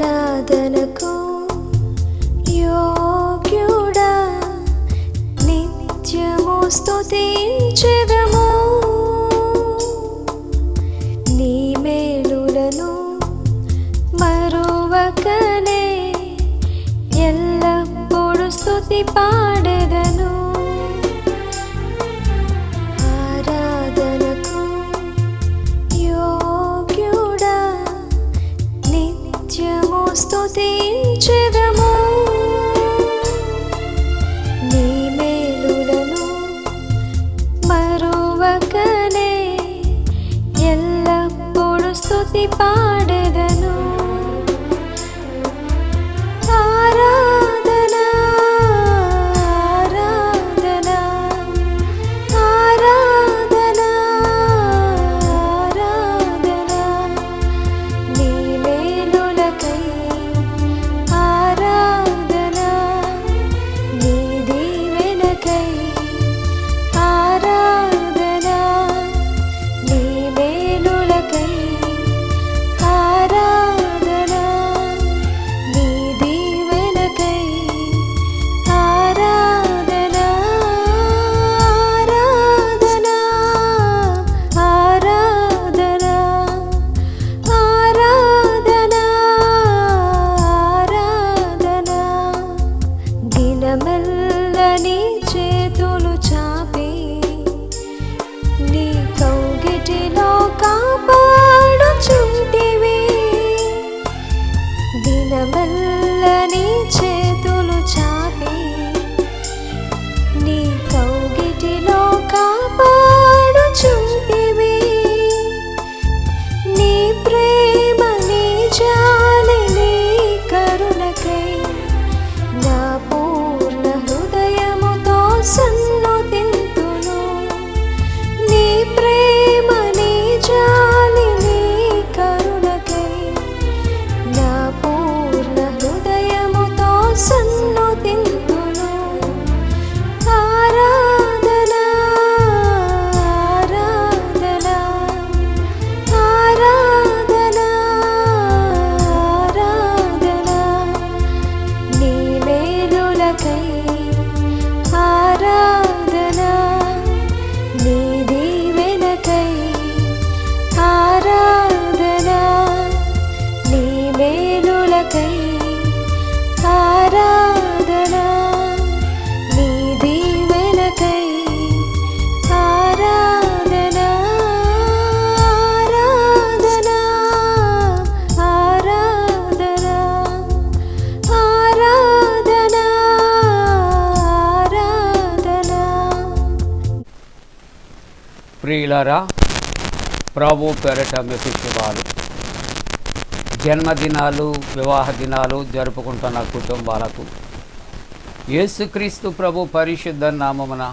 ఆరాధనకు యోగ్యుడా నిత్యము స్తుతించే ప్రియులారా ప్రభు పేరట మీకు శుభాలు జన్మదినాలు వివాహ దినాలు జరుపుకుంటున్న కుటుంబాలకు యేసుక్రీస్తు ప్రభు పరిశుద్ధ నామమున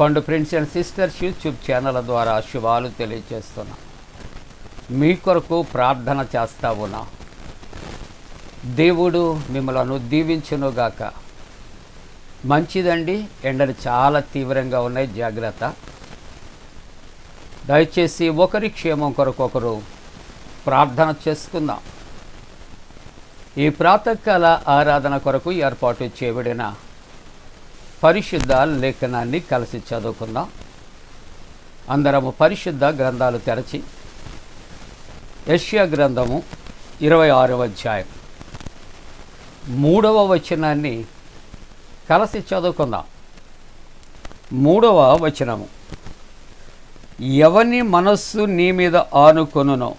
పండు friends and sisters YouTube channel ద్వారా శుభాలు తెలియజేస్తున్నా. మీ కొరకు ప్రార్థన చేస్తా ఉన్నా. దేవుడు మిమ్మలను దీవించునుగాక. మంచిదండి ఎండలు చాలా తీవ్రంగా ఉన్నాయి జాగ్రత్త. దయచేసి ఒకరి క్షేమం కొరకు ఒకరు ప్రార్థన చేసుకుందాం. ఈ ప్రాతకాల ఆరాధన కొరకు ఏర్పాటు చేయబడిన పరిశుద్ధ లేఖనాన్ని కలిసి చదువుకుందాం. అందరము పరిశుద్ధ గ్రంథాలు తెరచి యష్యా గ్రంథము ఇరవై ఆరవ అధ్యాయం మూడవ వచనాన్ని కలిసి చదువుకుందాం. మూడవ వచనము ఎవని మనస్సు నీ మీద ఆనుకొనునో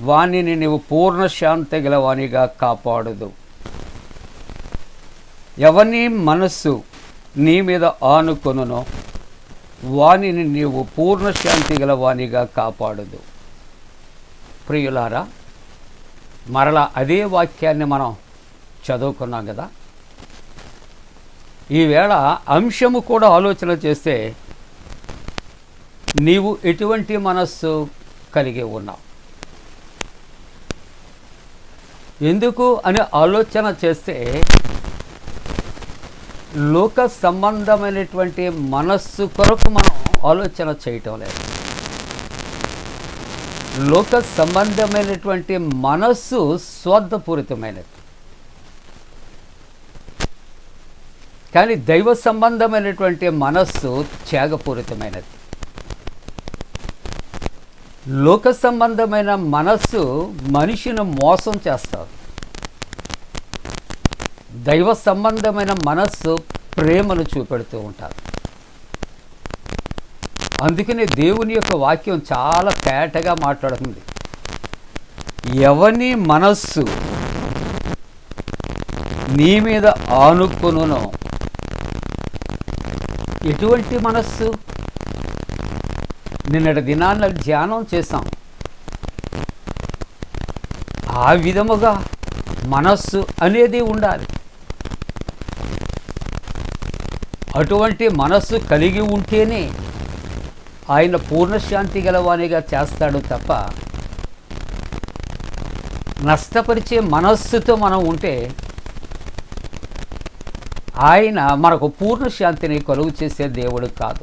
వానిని నీవు పూర్ణ శాంతి గలవానిగా కాపాడదు. ఎవని మనస్సు నీ మీద ఆనుకొనునో వానిని నీవు పూర్ణ శాంతి గల వాణిగా కాపాడదు. ప్రియులారా మరలా అదే వాక్యాన్ని మనం చదువుకున్నాం కదా? ఈవేళ అంశము కూడా ఆలోచన చేస్తే నీవు ఎటువంటి మనస్సు కలిగి ఉన్నావు? ఎందుకు అని ఆలోచన చేస్తే లోక సంబంధమైనటువంటి మనస్సు కొరకు మనం ఆలోచన చేయటం లేదు. లోక సంబంధమైనటువంటి మనస్సు స్వార్థపూరితమైనది. కానీ దైవ సంబంధమైనటువంటి మనస్సు త్యాగపూరితమైనది. లోక సంబంధమైన మనస్సు మనిషిని మోసం చేస్తారు దైవ సంబంధమైన మనస్సు ప్రేమను చూపెడుతూ ఉంటారు అందుకనే దేవుని యొక్క వాక్యం చాలా తేటగా మాట్లాడుతుంది. ఎవని మనస్సు నీ మీద ఆనుకును ఎటువంటి మనస్సు? నిన్నటి దినాన్న ధ్యానం చేశాం. ఆ విధముగా మనస్సు అనేది ఉండాలి. అటువంటి మనస్సు కలిగి ఉంటేనే ఆయన పూర్ణశాంతి గలవానిగా చేస్తాడు తప్ప నష్టపరిచే మనస్సుతో మనం ఉంటే ఆయన మనకు పూర్ణ శాంతిని కలుగు చేసే దేవుడు కాదు.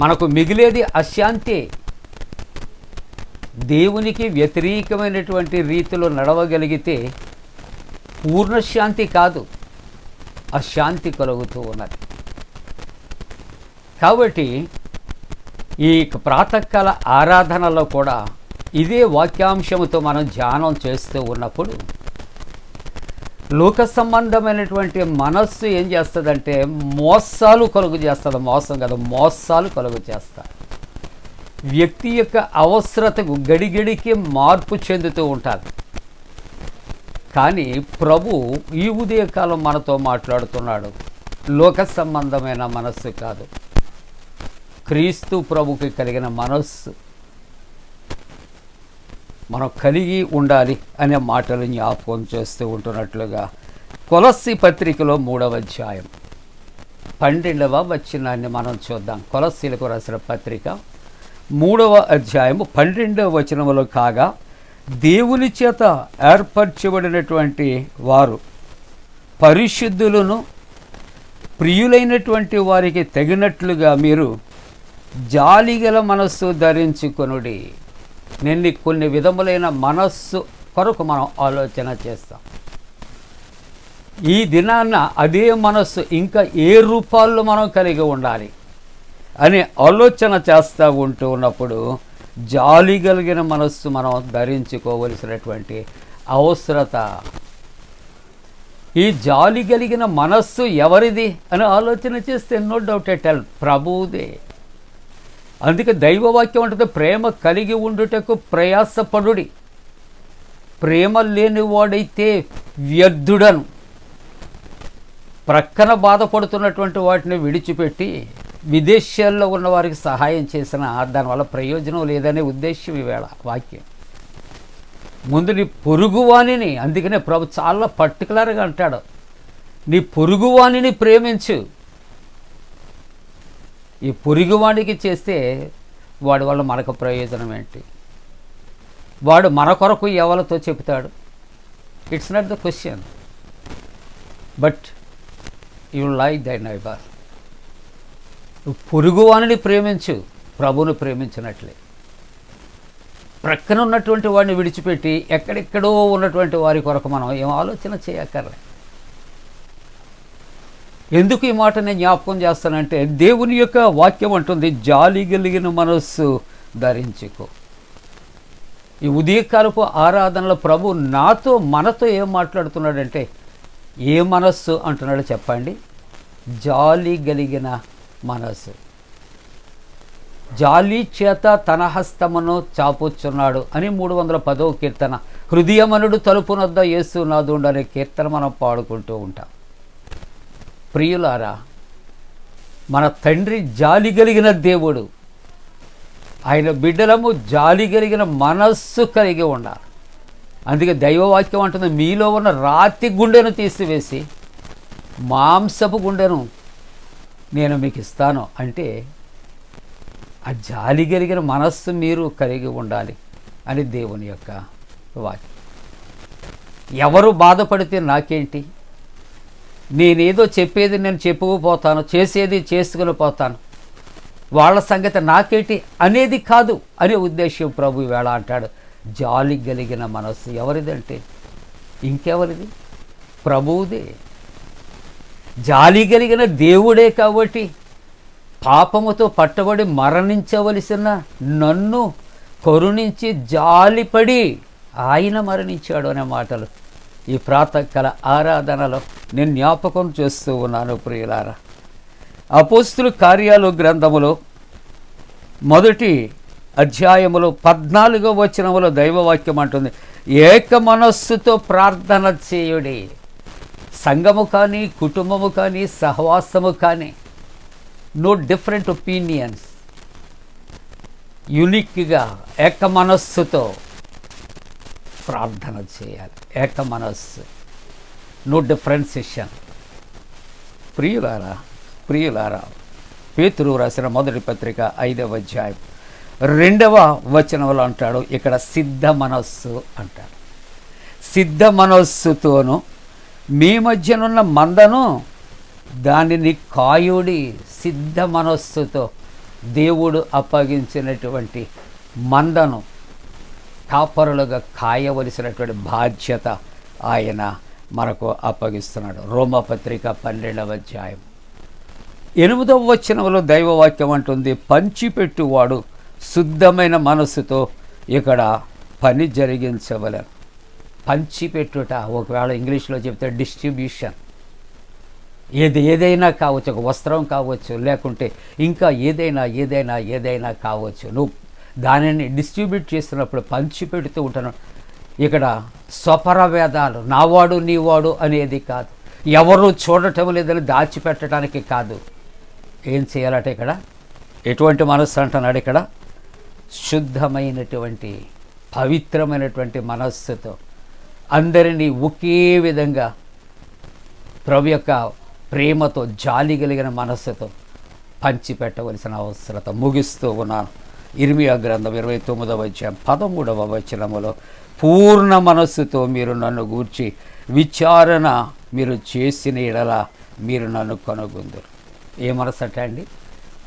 మనకు మిగిలేది అశాంతి. దేవునికి వ్యతిరేకమైనటువంటి రీతిలో నడవగలిగితే పూర్ణశాంతి కాదు అశాంతి కలుగుతూ ఉన్నది. కాబట్టి ఈ ప్రాతకాల ఆరాధనలో కూడా ఇదే వాక్యాంశముతో మనం ధ్యానం చేస్తూ ఉన్నప్పుడు లోక సంబంధమైనటువంటి మనస్సు ఏం చేస్తుందంటే మోసాలు కలుగు చేస్తుంది. మోసం కదా మోసాలు కలుగు చేస్తారు వ్యక్తి యొక్క అవసరతకు గడిగడికి మార్పు చెందుతూ ఉంటుంది కానీ ప్రభు ఈ ఉదయకాలం మనతో మాట్లాడుతున్నాడు. లోక సంబంధమైన మనస్సు కాదు. క్రీస్తు ప్రభుకి కలిగిన మనస్సు. మనం కలిగి ఉండాలి అనే మాటలు జ్ఞాపకం చేస్తూ ఉంటున్నట్లుగా కొలస్సి పత్రికలో మూడవ అధ్యాయం. పన్నెండవ వచనాన్ని మనం చూద్దాం. కొలస్సీలకు రాసిన పత్రిక మూడవ అధ్యాయము పన్నెండవ వచనములో కాగా దేవుని చేత ఏర్పరచబడినటువంటి వారు పరిశుద్ధులను ప్రియులైనటువంటి వారికి తగినట్లుగా మీరు జాలిగల మనస్సు ధరించుకొనుడి. నిన్ని కొన్ని విధములైన మనస్సు కొరకు మనం ఆలోచన చేస్తాం. ఈ దినాన్న అదే మనస్సు ఇంకా ఏ రూపాల్లో మనం కలిగి ఉండాలి అనే ఆలోచన చేస్తూ ఉంటూ ఉన్నప్పుడు జాలి కలిగిన మనస్సు మనం ధరించుకోవలసినటువంటి అవసరత. ఈ జాలి కలిగిన మనస్సు ఎవరిది అని ఆలోచన చేస్తే నో డౌట్ ఎట్ ఎల్ ప్రభువుదే. అందుకే దైవవాక్యం ఉంటుంది ప్రేమ కలిగి ఉండుటకు ప్రయాసపడుడి. ప్రేమ లేనివాడైతే వ్యర్థుడను. ప్రక్కన బాధపడుతున్నటువంటి వాటిని విడిచిపెట్టి విదేశాల్లో ఉన్న వారికి సహాయం చేసిన దానివల్ల ప్రయోజనం లేదనే ఉద్దేశం ఈవేళ వాక్యం. ముందు నీ పొరుగువాణిని అందుకనే ప్రభు చాలా పర్టికులర్గా అంటాడు. నీ పొరుగువాణిని ప్రేమించు. ఈ పొరుగువాడికి చేస్తే వాడి వల్ల మనకు ప్రయోజనం ఏంటి? వాడు మన కొరకు ఎవరితో చెప్తాడు it's not the question but you like thy neighbour పొరుగువాణిని ప్రేమించు ప్రభువును ప్రేమించినట్లే. ప్రక్కన ఉన్నటువంటి వాడిని విడిచిపెట్టి ఎక్కడెక్కడో ఉన్నటువంటి వారి కొరకు మనం ఏం ఆలోచన చేయక్కర్లే. ఎందుకు ఈ మాట నేను జ్ఞాపకం చేస్తానంటే దేవుని యొక్క వాక్యం అంటుంది జాలి కలిగిన మనస్సు ధరించుకో. ఈ ఉదయకాలపు ఆరాధనలో ప్రభు నాతో మనతో ఏం మాట్లాడుతున్నాడంటే ఏ మనస్సు? అంటున్నాడో చెప్పండి. జాలి కలిగిన మనస్సు. జాలి చేత తన హస్తమును చాపుచున్నాడు అని మూడు వందల పదవ కీర్తన. హృదయమనుడు తలుపునొద్ద యేసు నాదుండు అనే కీర్తన మనం పాడుకుంటూ ఉంటాం. ప్రియులారా మన తండ్రి జాలి కలిగిన దేవుడు. ఆయన బిడ్డలము జాలి కలిగిన మనస్సు కలిగి ఉండాలి. అందుకే దైవవాక్యం అంటుంది మీలో ఉన్న రాతి గుండెను తీసివేసి మాంసపు గుండెను నేను మీకు ఇస్తాను అంటే ఆ జాలి కలిగిన మనస్సు మీరు కలిగి ఉండాలి అని దేవుని యొక్క వాక్యం. ఎవరు బాధపడితే నాకేంటి? నేనేదో చెప్పేది నేను చెప్పుకుపోతాను చేసేది చేసుకుని పోతాను వాళ్ళ సంగతి నాకేటి అనేది కాదు అనే ఉద్దేశం ప్రభు వేళ అంటాడు. జాలి కలిగిన మనస్సు ఎవరిదంటే? ఇంకెవరిది? ప్రభువుదే. జాలి కలిగిన దేవుడే కాబట్టి పాపముతో పట్టబడి మరణించవలసిన నన్ను కరుణించి జాలిపడి ఆయన మరణించాడు అనే మాటలు. ఈ ప్రాతకాల ఆరాధనలో నేను జ్ఞాపకం చేస్తూ ఉన్నాను ప్రియులారా. అపోస్తులు కార్యాలు గ్రంథములో మొదటి అధ్యాయములో పద్నాలుగో వచనములో దైవవాక్యం అంటుంది ఏక మనస్సుతో ప్రార్థన చేయుడి. సంఘము కానీ కుటుంబము కానీ సహవాసము కానీ నో డిఫరెంట్ ఒపీనియన్స్ యునిక్గా ఏక మనస్సుతో ప్రార్థన చేయాలి. ఏక మనస్సు నో డిఫరెన్సేషన్ ప్రియులారా ప్రియులారా పేతురు రాసిన మొదటి పత్రిక ఐదవ అధ్యాయం. రెండవ వచనంలో అంటాడు ఇక్కడ సిద్ధ మనస్సు అంటాడు. సిద్ధ మనస్సుతోను మీ మధ్యనున్న మందను దానిని కాయుడి సిద్ధ మనస్సుతో దేవుడు అప్పగించినటువంటి మందను కాపరులుగా కాయవలసినటువంటి బాధ్యత ఆయన మనకు అప్పగిస్తున్నాడు. రోమపత్రిక పన్నెండవ అధ్యాయం. ఎనిమిదవ వచనంలో దైవవాక్యం అంటుంది పంచిపెట్టువాడు శుద్ధమైన మనస్సుతో ఇక్కడ పని జరిగించవలను. పంచిపెట్టుట ఒకవేళ ఇంగ్లీష్లో చెప్తే డిస్ట్రిబ్యూషన్. ఏది ఏదైనా కావచ్చు ఒక వస్త్రం కావచ్చు లేకుంటే ఇంకా ఏదైనా ఏదైనా ఏదైనా కావచ్చు. నువ్వు దానిని డిస్ట్రిబ్యూట్ చేస్తున్నప్పుడు పంచి పెడుతూ ఉంటాను. ఇక్కడ స్వపర వేదాలు నావాడు నీవాడు అనేది కాదు. ఎవరు చూడటం లేదని దాచిపెట్టడానికి కాదు. ఏం చేయాలట ఇక్కడ? ఎటువంటి మనస్సు అంటున్నాడు ఇక్కడ? శుద్ధమైనటువంటి పవిత్రమైనటువంటి మనస్సుతో అందరినీ ఒకే విధంగా ప్రభు యొక్క ప్రేమతో జాలి కలిగిన మనస్సుతో పంచిపెట్టవలసిన అవసరత ముగిస్తూ ఉన్నాను. ఇర్మియా గ్రంథం ఇరవై తొమ్మిదవ వచ్చాం పదమూడవ వచనములో పూర్ణ మనస్సుతో మీరు నన్ను గూర్చి విచారణ మీరు చేసిన ఎడల మీరు నన్ను కనుగొందరు. ఏ మనస్సు అంటే అండి?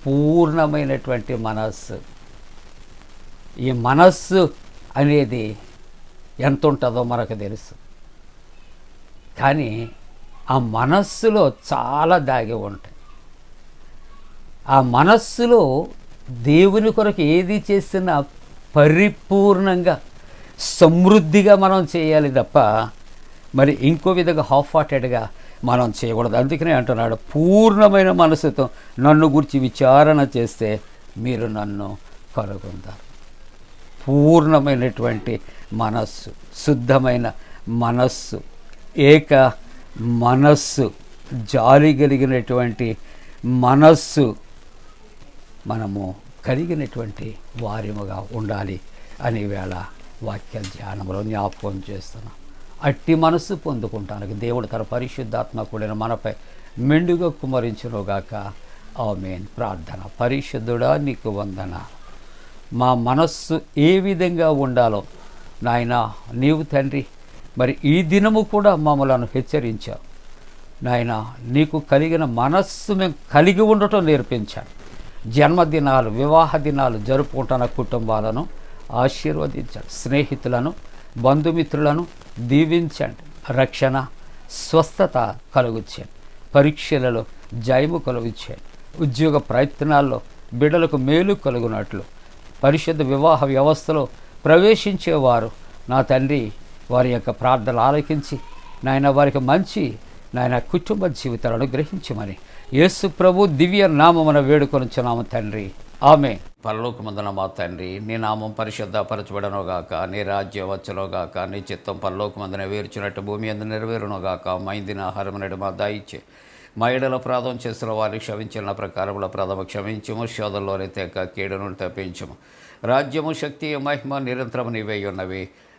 పూర్ణమైనటువంటి మనస్సు. ఈ మనస్సు అనేది ఎంత ఉంటుందో మనకు తెలుసు. కానీ ఆ మనస్సులో చాలా దాగి ఉంటాయి. ఆ మనస్సులో దేవుని కొరకు ఏది చేసినా పరిపూర్ణంగా సమృద్ధిగా మనం చేయాలి తప్ప మరి ఇంకో విధంగా హాఫ్ హార్టెడ్గా మనం చేయకూడదు. అందుకనే అంటున్నాడు పూర్ణమైన మనసుతో నన్ను గురించి విచారణ చేస్తే మీరు నన్ను కనుగొందారు పూర్ణమైనటువంటి మనస్సు శుద్ధమైన మనస్సు ఏక మనస్సు జాలి కలిగినటువంటి మనస్సు మనము కలిగినటువంటి వారిముగా ఉండాలి అని వేళ వాక్య ధ్యానంలో జ్ఞాపకం చేస్తున్నాం. అట్టి మనస్సు పొందుకుంటానికి దేవుడు తన పరిశుద్ధాత్మ కూడిన మనపై మెండుగా కుమరించునుగాక. ఆమెన్. ప్రార్థన. పరిశుద్ధుడా నీకు వందన మా మనస్సు ఏ విధంగా ఉండాలో నాయన నీవు తండ్రి మరి ఈ దినము కూడా మమ్మలను హెచ్చరించావు. నాయన నీకు కలిగిన మనస్సు మేము కలిగి ఉండటం నేర్పించాను జన్మదినాలు వివాహ దినాలు జరుపుకుంటున్న కుటుంబాలను ఆశీర్వదించండి స్నేహితులను బంధుమిత్రులను దీవించండి రక్షణ స్వస్థత కలుగుచ్చేయండి పరీక్షలలో జయము కలుగుచ్చేయండి ఉద్యోగ ప్రయత్నాల్లో బిడ్డలకు మేలు కలుగునట్లు పరిశుద్ధ వివాహ వ్యవస్థలో ప్రవేశించేవారు నా తండ్రి వారి యొక్క ప్రార్థనలు ఆలకించి నాయన వారికి మంచి నాయన కుటుంబ జీవితాలను గ్రహించమని యేసు ప్రభు దివ్య నామమున వేడుకొనుచున్నాము తండ్రి. ఆమె పరలోకమందున మా తండ్రి నీ నామం పరిశుద్ధపరచబడనుగాక నీ రాజ్యం వచ్చునుగాక నీ చిత్తం పరలోకమందున వేర్చినట్టు భూమి అందు నెరవేరునుగాక మైందిన ఆహారం నేడు మా దాయిచ్చే. మా ఎడల ప్రాధం చేసిన వారిని క్షమించిన ప్రకారముల ప్రథమ క్షమించము శోధంలోని తెక కీడును తప్పించము. రాజ్యము శక్తి మహిమ నిరంతరము నీవై ఉన్నవి.